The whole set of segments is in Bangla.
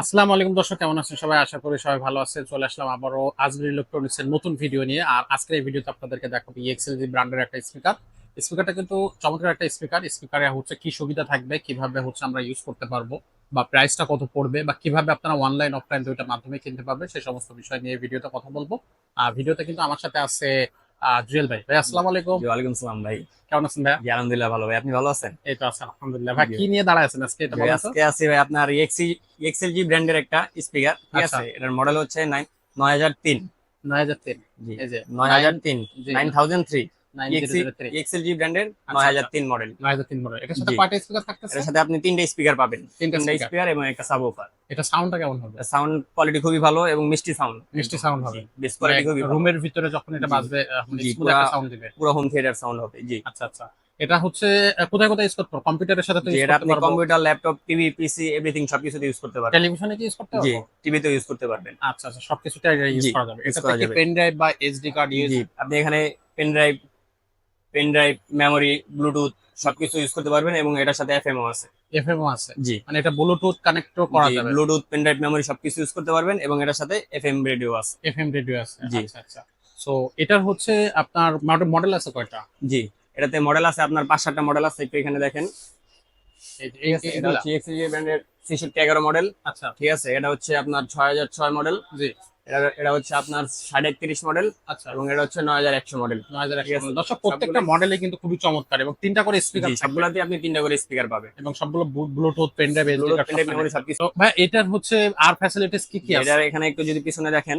আসসালামু আলাইকুম দর্শক, কেমন আছেন সবাই? আশা করি সবাই ভালো আছে চলে আসলাম আবারও আজমির ইলেকট্রনিক্স এর নতুন ভিডিও নিয়ে। আর আজকের এই ভিডিওতে আপনাদেরকে দেখাবো ইএক্সএল জি ব্র্যান্ডের একটা স্পিকার স্পিকারটা কিন্তু চমৎকার একটা স্পিকার স্পিকারে হচ্ছে কি সুবিধা থাকবে, কীভাবে হচ্ছে আমরা ইউজ করতে পারব, বা প্রাইসটা কত পড়বে, বা কীভাবে আপনারা অনলাইন অফলাইন দুইটার মাধ্যমে কিনতে পারবেন সেই সমস্ত বিষয় নিয়ে ভিডিওতে কথা বলব। আর ভিডিওতে কিন্তু আমার সাথে আছে জুয়েল ভাই। ভাই আসসালামু আলাইকুম। ওয়ালাইকুম সালাম ভাই। কেমন আছেন ভাই আলহামদুলিল্লাহ ভালো। ভাই আপনি ভালো আছেন? এই তো আছেন আলহামদুলিল্লাহ। ভাই কি নিয়ে দাঁড়ায় আছেন আজকে এটা বলেন আজকে আছি ভাই আপনার এক্সি এক্সএলজি ব্র্যান্ডের একটা স্পিকার ঠিক আচ্ছা। আছে? এটার মডেল হচ্ছে 9 9003 9003 জি এই যে 9003 9003 আচ্ছা, আচ্ছা। এক্সএল জি ব্র্যান্ডের 9003 মডেল 9003 মডেল সাথে কয়টা স্পিকার থাকতেছে? সাথে আপনি তিনটা স্পিকার পাবেন। তিনটা স্পিকার এবং একটা সাবওয়ুফার কেমন হবে? সাউন্ড কোয়ালিটি খুবই ভালো এবং মিষ্টি সাউন্ড মিষ্টি সাউন্ড হবে। মানে ভিতরে যখন এটা বাজবে মানে আচ্ছা, আচ্ছা এটা হচ্ছে কোথায় কোথায় ইউজ করতে পারব কম্পিউটারের সাথে তো computer laptop TV PC everything সবকিছুতে ইউজ করতে পারবেন। টেলিভিশনে কি ইউজ করতে ইউজ করতে পারবেন। আচ্ছা আচ্ছা সবকিছুতে ইউজ করা যাবে। এটা বা এসডি কার্ড ইউজ আপনি এখানে pen pen drive memory bluetooth সবকিছু ইউজ করতে পারবেন এবং এটার সাথে এফএমও আছে। এফএমও আছে। জি। মানে এটা ব্লুটুথ কানেক্টও করা যাবে। ব্লুটুথ পেন ড্রাইভ মেমোরি সবকিছু ইউজ করতে পারবেন এবং এটার সাথে এফএম রেডিও আছে। এফএম রেডিও আছে। জি। আচ্ছা আচ্ছা। সো এটার হচ্ছে আপনার মডেল আছে কয়টা? জি এটাতে মডেল আছে আপনার পাঁচ সাতটা মডেল আছে একটু এখানে দেখেন। এই- ঠিক আছে এটা হচ্ছে এক্সিজি ব্র্যান্ডের ছেষট্টি এগারো মডেল আচ্ছা। ঠিক আছে এটা হচ্ছে আপনার ছয় হাজার ছয় মডেল জি। এটা এটা হচ্ছে আপনার সাড়ে একত্রিশ মডেল আচ্ছা। এবং এটা হচ্ছে নয় হাজার একশো মডেল নয় হাজার একশো দর্শক প্রত্যেকটা মডেলে কিন্তু খুবই চমৎকার এবং তিনটা করে স্পিকার সবগুলাতে আপনি তিনটা করে স্পিকার পাবেন। এবং সবগুলো bluetooth pen drive bluetooth pen drive memory সবকিছু। ভাই এটার হচ্ছে আর ফ্যাসিলিটিস কি কি আছে? এটার এখানে একটু যদি পিছনে দেখেন।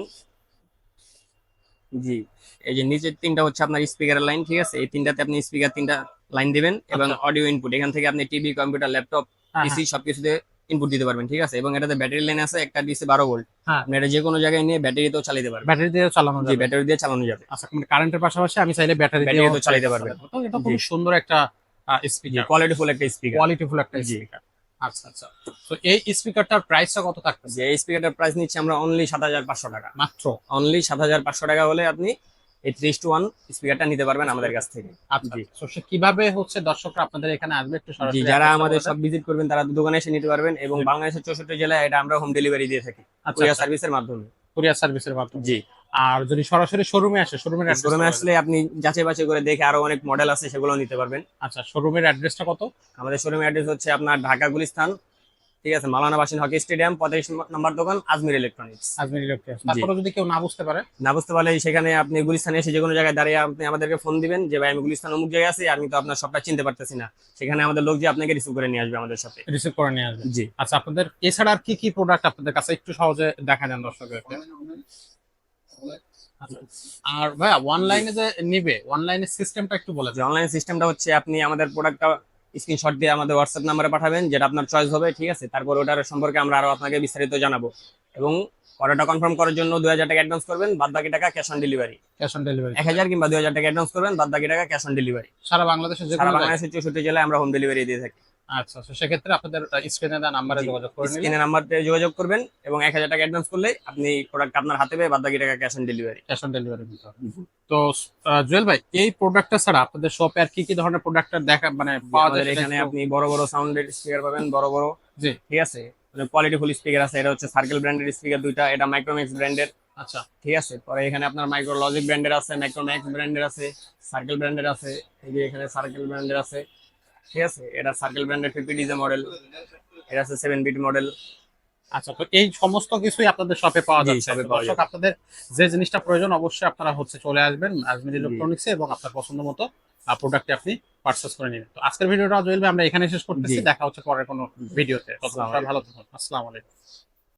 জি এই যে নিচের তিনটা হচ্ছে আপনার স্পিকারের লাইন ঠিক আছে? এই তিনটাতে আপনি স্পিকার তিনটা লাইন দিবেন এবং আচ্ছা। অডিও ইনপুট এখান থেকে আপনি টিভি কম্পিউটার ল্যাপটপ পিসি সবকিছুতে ইনপুট দিতে পারবেন ঠিক আছে? এবং এটাতে ব্যাটারি লাইন আছে একটা দিচ্ছে বারো ভোল্ট হ্যাঁ। আপনি এটা যে কোনো জায়গায় নিয়ে ব্যাটারিতেও চালাতে পারবেন। ব্যাটারি দিয়ে চালানো যাবে। ব্যাটারি দিয়ে চালানো যাবে। আচ্ছা কারেন্টের পাশাপাশি আমি চাইলে ব্যাটারি ব্যাটারি দিয়ে দিয়েও চালাতে পারবেন। তো এটা খুব সুন্দর একটা স্পিকার কোয়ালিটি ফুল একটা স্পিকার কোয়ালিটিফুল একটা। স্পিকার আচ্ছা আচ্ছা। তো এই স্পিকারটার প্রাইসটা কত যে এই স্পিকারটার প্রাইস নিচ্ছে আমরা অনলি সাত হাজার পাঁচশো টাকা। মাত্র? অনলি সাত হাজার পাঁচশো টাকা হলে আপনি এই থ্রি টু ওয়ান স্পিকারটা নিতে পারবেন আমাদের কাছ থেকে। আচ্ছা কীভাবে হচ্ছে দর্শকরা আপনাদের এখানে আসবে একটু সরাসরি যারা address আমাদের সব ভিজিট করবেন তারা দোকানে এসে নিতে পারবেন এবং বাংলাদেশের চৌষট্টি জেলায় এটা আমরা হোম ডেলিভারি দিয়ে থাকি। আচ্ছা কুরিয়ার আচ্ছা, সার্ভিসের মাধ্যমে। কুরিয়ার সার্ভিসের মাধ্যমে। জি। আর যদি সরাসরি শোরুমে আসে শোরুমের শোরুমে আসলে আপনি যাচাই বাছাই করে দেখে আরও অনেক মডেল আছে সেগুলো নিতে পারবেন। আচ্ছা শোরুমের অ্যাড্রেসটা কত? আমাদের শোরুমের অ্যাড্রেস হচ্ছে আপনার ঢাকা গুলিস্তান ঠিক আছে মালানা বাসিন হকি স্টেডিয়াম পঁয়ত্রিশ নাম্বার দোকান আজমির ইলেকট্রনিক্স আজমির ইলেকট্রিক্স তারপরে যদি কেউ না বুঝতে পারে? না বুঝতে পারলে সেখানে আপনি গুলিস্তানে এসে যে কোনো জায়গায় দাঁড়িয়ে আপনি আমাদেরকে ফোন দিবেন যে ভাই আমি গুলিস্তান অমুক জায়গায় আছি আমি তো আপনার সবটা চিনতে পারতেছি না। সেখানে আমাদের লোক যে আপনাকে রিসিভ করে নিয়ে আসবে আমাদের সাথে। রিসিভ করে নিয়ে আসবে। জি। আচ্ছা আপনাদের এছাড়া আর কি কি প্রোডাক্ট আপনাদের কাছে একটু সহজে দেখা যান দর্শকদেরকে। আর ভাইয়া অনলাইনে যে নিবে অনলাইনে সিস্টেমটা একটু বলে অনলাইন সিস্টেমটা হচ্ছে আপনি আমাদের প্রোডাক্টটা স্ক্রিনশট দিয়ে আমাদের হোয়াটসঅ্যাপ নাম্বারে পাঠাবেন যেটা আপনার চয়েস হবে ঠিক আছে? তারপর ওটার সম্পর্কে আমরা আরও আপনাকে বিস্তারিত জানাব। এবং অর্ডারটা কনফার্ম করার জন্য দুই হাজার টাকা অ্যাডভান্স করবেন বাদ বাকি টাকা cash on delivery cash on delivery এক হাজার কিংবা দুই হাজার টাকা অ্যাডভান্স করবেন বাদ বাকি টাকা ক্যাশ অন ডেলিভারি সারা বাংলাদেশে সারা বাংলাদেশের চৌষট্টি জেলায় আমরা হোম ডেলিভারি দিয়ে থাকি। আচ্ছা আচ্ছা। সেক্ষেত্রে আপনাদের স্ক্রিনে দেওয়া নাম্বারে যোগাযোগ করে নাম্বারতে যোগাযোগ করবেন এবং এক হাজার টাকা অ্যাডভান্স করলে আপনি প্রোডাক্ট আপনার হাতে পেয়ে বাদ বাকি টাকা cash on delivery cash on delivery দিতে হবে। তো আহ, জুয়েল ভাই এই প্রোডাক্টটা ছাড়া আপনাদের শপে আর কি কি ধরনের প্রোডাক্টটা দেখা মানে পাওয়া যায় এখানে আপনি বড় বড় সাউন্ডের স্পিকার পাবেন বড় বড়। জি। ঠিক আছে? স্পিকার আছে এটা হচ্ছে সার্কেল ব্র্যান্ডের স্পিকার দুইটা এটা মাইক্রোম্যাক্স ব্র্যান্ডের আচ্ছা। ঠিক আছে? পরে এখানে আপনার মাইক্রো লজিক ব্র্যান্ডের আছে মাইক্রোম্যাক্স ব্র্যান্ডের আছে সার্কেল ব্র্যান্ডের আছে এই যে এখানে সার্কেল ব্র্যান্ডের আছে। ঠিক আছে? এটা সার্কেল ব্র্যান্ডের ফিফটি ডিজে মডেল এটা আছে সেভেন বিট মডেল আচ্ছা তো এই সমস্ত কিছুই আপনাদের শপে পাওয়া যাচ্ছে। দর্শক আপনাদের যে জিনিসটা প্রয়োজন অবশ্যই আপনারা হচ্ছে চলে আসবেন আজমির ইলেকট্রনিক্সে এবং আপনার পছন্দ মতো প্রোডাক্টটি আপনি পারচেস করে নেবেন। তো আজকের ভিডিওটা চলবে আমরা এখানে শেষ করতেছি। দেখা হচ্ছে পরের কোনো ভিডিওতে ভালো থাকুন। আসসালামু আলাইকুম।